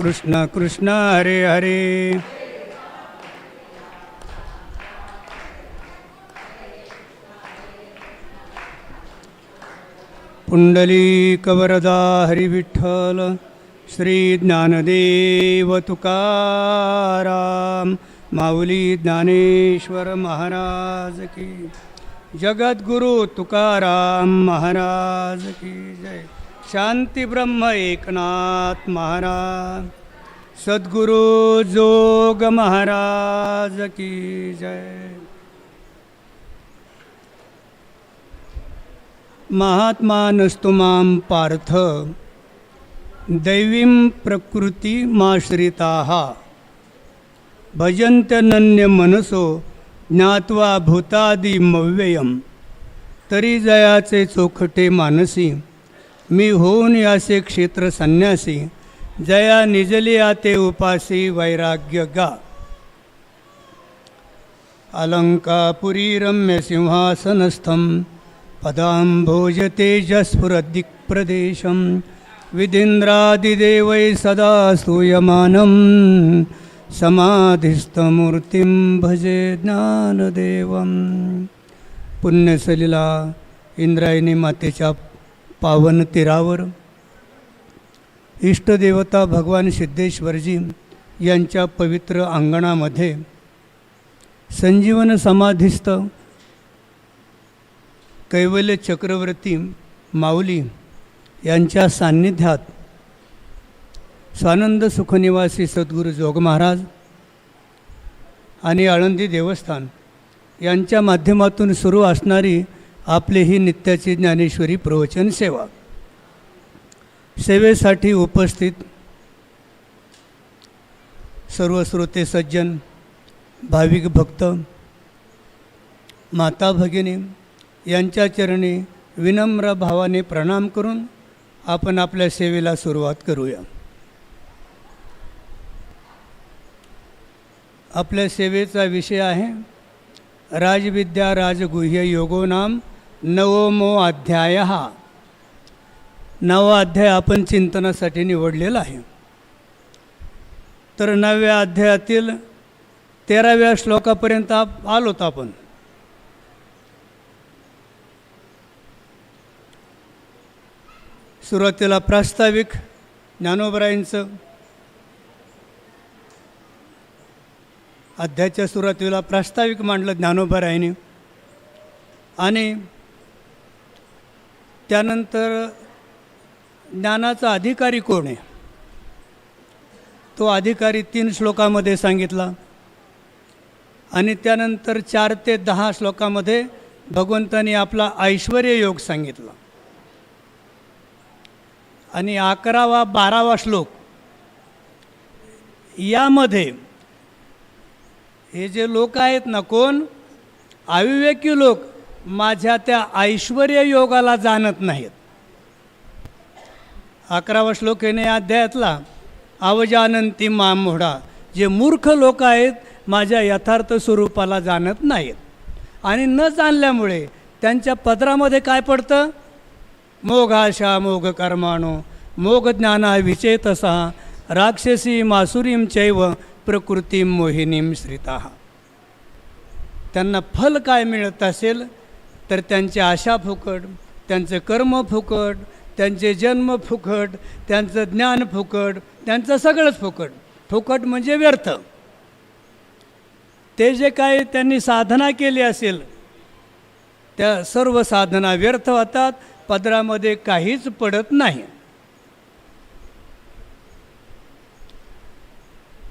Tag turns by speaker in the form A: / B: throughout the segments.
A: कृष्ण कृष्ण हरे हरे. पुंडलीकवरदा हरिविठ्ठल श्री ज्ञानदेव तुकाराम माऊली ज्ञानेश्वर महाराज की जगद्गुरु तुकाराम महाराज की जय. शांती ब्रह्म एकनाथ महाराज. सद्गुरु जोग महाराज की जय. महात्मा नस्तु मां पार्थ. दैवीं प्रकृतिमाश्रिताः भजन्त्यनन्यमनसो ज्ञात्वा भूतादिमव्ययं तरी जयाचे चोखटे मानसी. मी होऊन यासे क्षेत्र संन्यासी जया निजली आते उपासी वैराग्य गा. अलङ्कापुरी रम्यसिंहासनस्थं पदाम्भोजतेजस्फुरदिक्प्रदेशं विधीन्द्रादिदेवै सदा स्तूयमानं समाधिस्थमूर्तिं भजे ज्ञानदेवं. पुण्यसलिला इंद्रायणी मातेच्या पावन तीरावर. इष्टदेवता भगवान सिद्धेश्वरजी यांच्या पवित्र अंगणामध्ये संजीवन समाधीस्थ कैवल्य चक्रवर्ती माऊली यांच्या सान्निध्यात स्वानंद सुखनिवासी सद्गुरू जोग महाराज आणि आळंदी देवस्थान यांच्या माध्यमातून सुरू असणारी आपली ही नित्याची ज्ञानेश्वरी प्रवचन सेवा. सेवेसाठी उपस्थित सर्व श्रोते सज्जन भाविक भक्त माता भगिनी यांच्या चरणी विनम्र भावाने प्रणाम करून आपण आपल्या सेवेला सुरुवात करूया. आपल्या सेवेचा विषय आहे राजविद्या राजगुह्य योगो नाम नवमो अध्याय हा. नवा अध्याय आपण चिंतनासाठी निवडलेला आहे. तर नवव्या अध्यायातील तेराव्या श्लोकापर्यंत आप आलोत आपण. सुरुवातीला प्रास्ताविक ज्ञानोबराईंचं. अध्यायाच्या सुरुवातीला प्रास्ताविक मांडलं ज्ञानोबराईने. आणि त्यानंतर ज्ञानाचा अधिकारी कोण आहे? तो अधिकारी तीन श्लोकामध्ये सांगितला. आणि त्यानंतर चार ते दहा श्लोकामध्ये भगवंतानी आपला ऐश्वर योग सांगितला. आणि अकरावा बारावा श्लोक. यामध्ये हे जे लोक आहेत ना कोण? अविवेकी लोक. माझ्या त्या ऐश्वर योगाला जाणत नाहीत. अकरावा श्लोक येणे अध्यायातला अवजानंती मामोडा जे मूर्ख लोक आहेत माझ्या यथार्थ स्वरूपाला जाणत नाहीत. आणि न जाणल्यामुळे त्यांच्या पदरामध्ये काय पडतं? मोघाशा मोघ कर्माणो मोघ ज्ञाना विचेतसा राक्षसी मासुरीम चैव प्रकृतीम मोहिनीम श्रिता. त्यांना फल काय मिळत असेल? तर त्यांची आशा फुकट त्यांचं कर्म फुकट त्यांचे जन्म फुकट त्यांचं ज्ञान फुकट त्यांचं सगळंच फुकट. फुकट म्हणजे व्यर्थ. ते जे काही त्यांनी साधना केली असेल त्या सर्व साधना व्यर्थ होतात पदरामध्ये काहीच पडत नाही.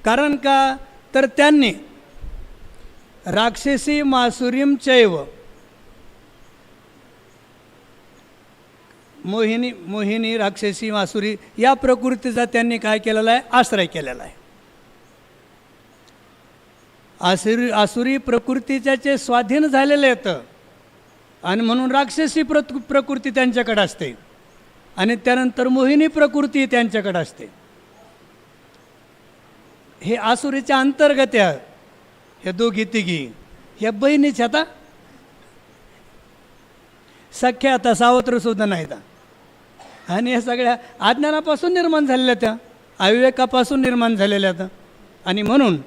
A: कारण का? तर त्यांनी राक्षसी मासुरीम चैव मोहिनी मोहिनी राक्षसी मासुरी या प्रकृतीचा त्यांनी काय केलेला आहे? आश्रय केलेला आहे. आसुरी आसुरी प्रकृतीच्याचे स्वाधीन झालेले येतं आणि म्हणून राक्षसी प्र प्रकृती त्यांच्याकडे असते. आणि त्यानंतर मोहिनी प्रकृती त्यांच्याकडे असते. हे आसुरीच्या अंतर्गत आहे. हे दोघी तिघी. ह्या बहिणीच आता सख्या आता सावत्रसुद्धा नाहीत. आणि या सगळ्या अज्ञानापासून निर्माण झालेल्या त्या अविवेकापासून निर्माण झालेल्या आहेत आणि म्हणून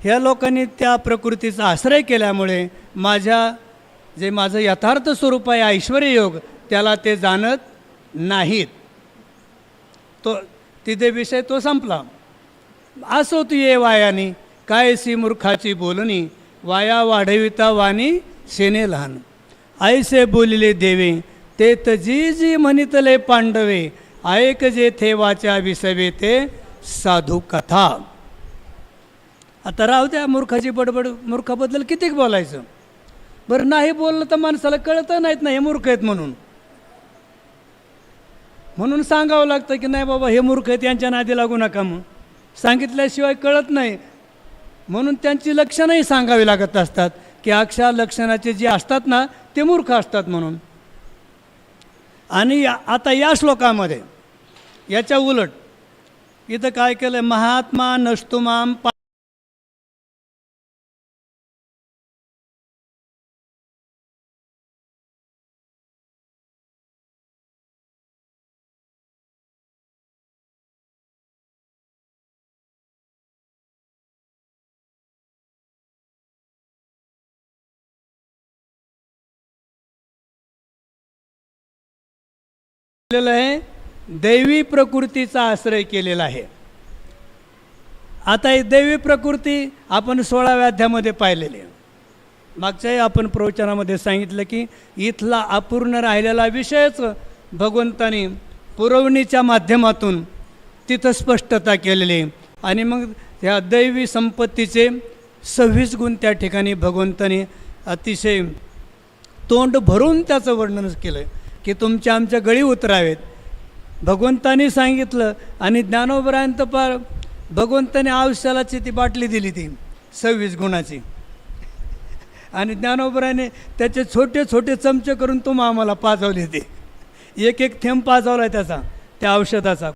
A: ह्या लोकांनी त्या प्रकृतीचा आश्रय केल्यामुळे माझ्या जे माझं यथार्थ स्वरूप आहे ऐश्वर्य योग त्याला ते जाणत नाहीत. तो तिथे विषय तो संपला. असो तू ये वायानी काय सी मूर्खाची बोलणी वाया वाढविता वाणी सेने लहान. ऐसे बोलिले देवे ते जी जी म्हणितले पांडवे ऐक जे थे वाचा विसवे ते साधू कथा. आता राहू द्या मूर्खाची बडबड मूर्खाबद्दल कितीक बोलायचं? बरं नाही बोललं तर माणसाला कळतं नाहीत ना हे मूर्ख आहेत म्हणून. म्हणून सांगावं लागतं की नाही बाबा हे मूर्ख आहेत यांच्या नादी लागू नका मग. सांगितल्याशिवाय कळत नाही. म्हणून त्यांची लक्षणंही सांगावी लागत असतात. की अक्षा लक्षणाचे जे असतात ना ते मूर्ख असतात म्हणून. आणि या- आता या श्लोकामध्ये याच्या उलट इथं काय केलं महात्मा नष्टुमाम पा केलेलं आहे दैवी प्रकृतीचा आश्रय केलेला आहे. आता ही दैवी प्रकृती आपण सोळाव्या अध्यामध्ये पाहिलेली मागच्याही आपण प्रवचनामध्ये सांगितलं की इथला अपूर्ण राहिलेला विषयच भगवंतानी पुरवणीच्या माध्यमातून तिथं स्पष्टता केलेली आहे. आणि मग ह्या दैवी संपत्तीचे सव्वीस गुण त्या ठिकाणी भगवंतानी अतिशय तोंड भरून त्याचं वर्णन केलं की तुमच्या आमच्या गळी उतरावेत. भगवंतानी सांगितलं आणि ज्ञानोबरायंत पार भगवंताने आयुष्यालाची ती बाटली दिली ती सव्वीस गुणाची. आणि ज्ञानोबराने त्याचे छोटे छोटे चमचे करून तुम्हा आम्हाला पाजवले ते. एक एक थेंब पाजवला त्याचा त्या औषधाचा.